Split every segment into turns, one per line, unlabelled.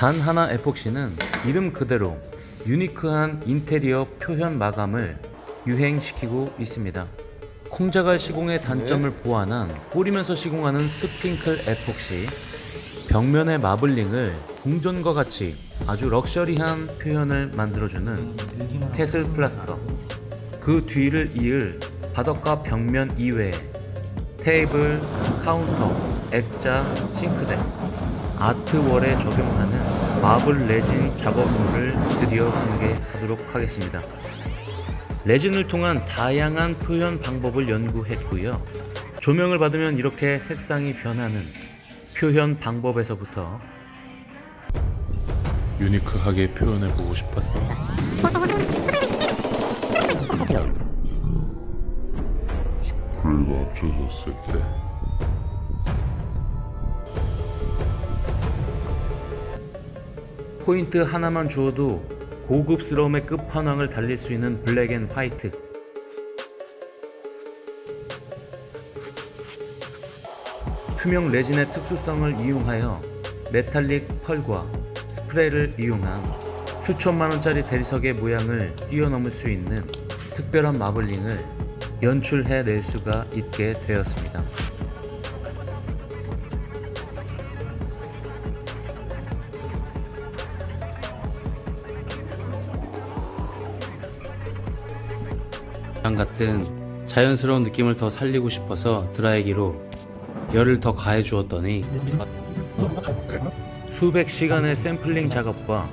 단 하나 에폭시는 이름 그대로 유니크한 인테리어 표현 마감을 유행시키고 있습니다. 콩자갈 시공의 단점을 보완한 뿌리면서 시공하는 스프링클 에폭시 벽면의 마블링을 궁전과 같이 아주 럭셔리한 표현을 만들어주는 테슬 플라스터. 그 뒤를 이을 바닥과 벽면 이외에 테이블, 카운터, 액자, 싱크대, 아트월에 적용하는 마블 레진 작업물을 드디어 공개하도록 하겠습니다. 레진을 통한 다양한 표현 방법을 연구했고요. 조명을 받으면 이렇게 색상이 변하는 표현 방법에서부터
유니크하게 표현해보고 싶었어. 스프레이가 합쳐졌을 때
포인트 하나만 주어도 고급스러움의 끝판왕을 달릴 수 있는 블랙 앤 화이트 투명 레진의 특수성을 이용하여 메탈릭 펄과 스프레이를 이용한 수천만 원짜리 대리석의 모양을 뛰어넘을 수 있는 특별한 마블링을 연출해 낼 수가 있게 되었습니다. 같은 자연스러운 느낌을 더 살리고 싶어서 드라이기로 열을 더 가해 주었더니 수백 시간의 샘플링 작업과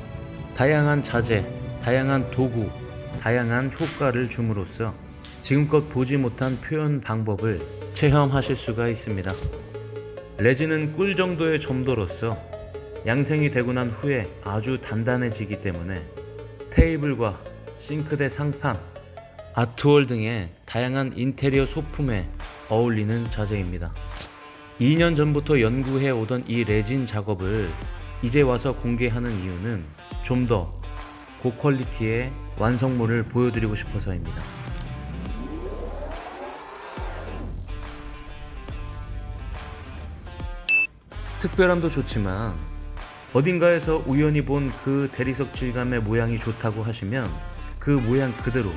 다양한 자재, 다양한 도구, 다양한 효과를 줌으로써 지금껏 보지 못한 표현 방법을 체험하실 수가 있습니다. 레진은 꿀 정도의 점도로서 양생이 되고 난 후에 아주 단단해지기 때문에 테이블과 싱크대 상판, 아트월 등의 다양한 인테리어 소품에 어울리는 자재입니다. 2년 전부터 연구해 오던 이 레진 작업을 이제 와서 공개하는 이유는 좀 더 고퀄리티의 완성물을 보여드리고 싶어서입니다. 특별함도 좋지만 어딘가에서 우연히 본 그 대리석 질감의 모양이 좋다고 하시면 그 모양 그대로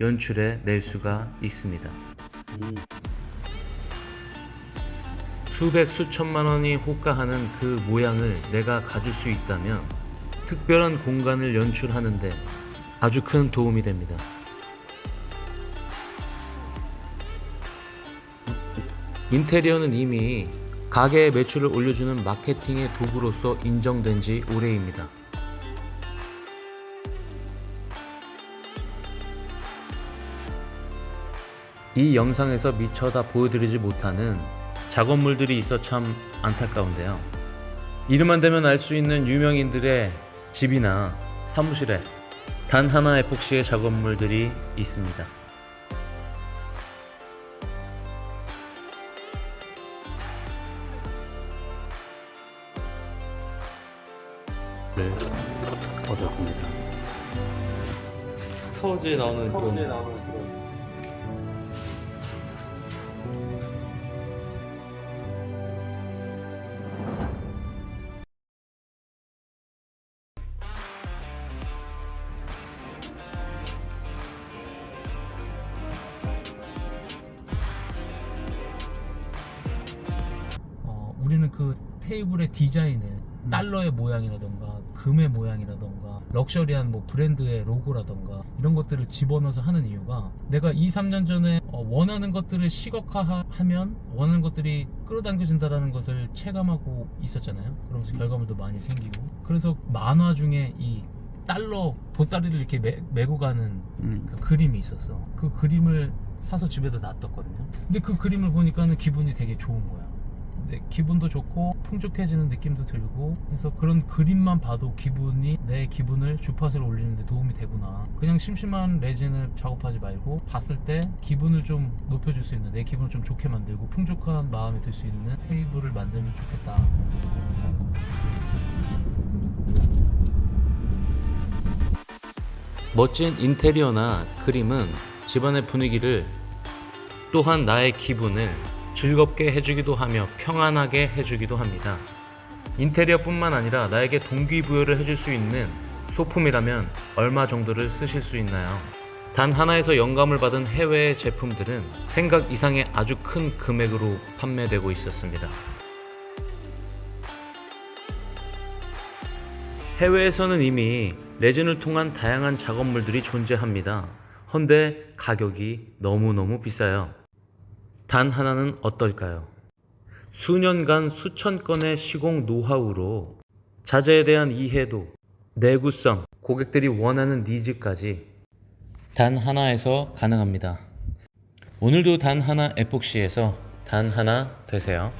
연출해 낼 수가 있습니다. 수백 수천만 원이 호가하는 그 모양을 내가 가질 수 있다면 특별한 공간을 연출하는데 아주 큰 도움이 됩니다. 인테리어는 이미 가게의 매출을 올려주는 마케팅의 도구로서 인정된 지 오래입니다. 이 영상에서 미처 다 보여드리지 못하는 작업물들이 있어 참 안타까운데요. 이름만 대면 알 수 있는 유명인들의 집이나 사무실에 단 하나의 폭시의 작업물들이 있습니다. 를 얻었습니다. 스타워즈에 나오는 그런 우리는 그 테이블의 디자인을 달러의 모양이라던가 금의 모양이라던가 럭셔리한 뭐 브랜드의 로고라던가 이런 것들을 집어넣어서 하는 이유가 내가 2, 3년 전에 어, 원하는 것들을 시각화하면 원하는 것들이 끌어당겨진다라는 것을 체감하고 있었잖아요. 그러면서 결과물도 많이 생기고 그래서 만화 중에 이 달러 보따리를 이렇게 매, 메고 가는 그 그림이 있었어. 그 그림을 사서 집에다 놔뒀거든요. 근데 그 그림을 보니까는 기분이 되게 좋은 거야. 근데 기분도 좋고 풍족해지는 느낌도 들고 해서 그런 그림만 봐도 기분이 내 기분을 주파수를 올리는데 도움이 되구나. 그냥 심심한 레진을 작업하지 말고 봤을 때 기분을 좀 높여줄 수 있는 내 기분을 좀 좋게 만들고 풍족한 마음이 들 수 있는 테이블을 만들면 좋겠다. 멋진 인테리어나 그림은 집안의 분위기를 또한 나의 기분을 즐겁게 해주기도 하며 평안하게 해주기도 합니다. 인테리어뿐만 아니라 나에게 동기부여를 해줄 수 있는 소품이라면 얼마 정도를 쓰실 수 있나요? 단 하나에서 영감을 받은 해외의 제품들은 생각 이상의 아주 큰 금액으로 판매되고 있었습니다. 해외에서는 이미 레진을 통한 다양한 작업물들이 존재합니다. 헌데 가격이 너무너무 비싸요. 단 하나는 어떨까요? 수년간 수천 건의 시공 노하우로 자재에 대한 이해도, 내구성, 고객들이 원하는 니즈까지 단 하나에서 가능합니다. 오늘도 단 하나 에폭시에서 단 하나 되세요.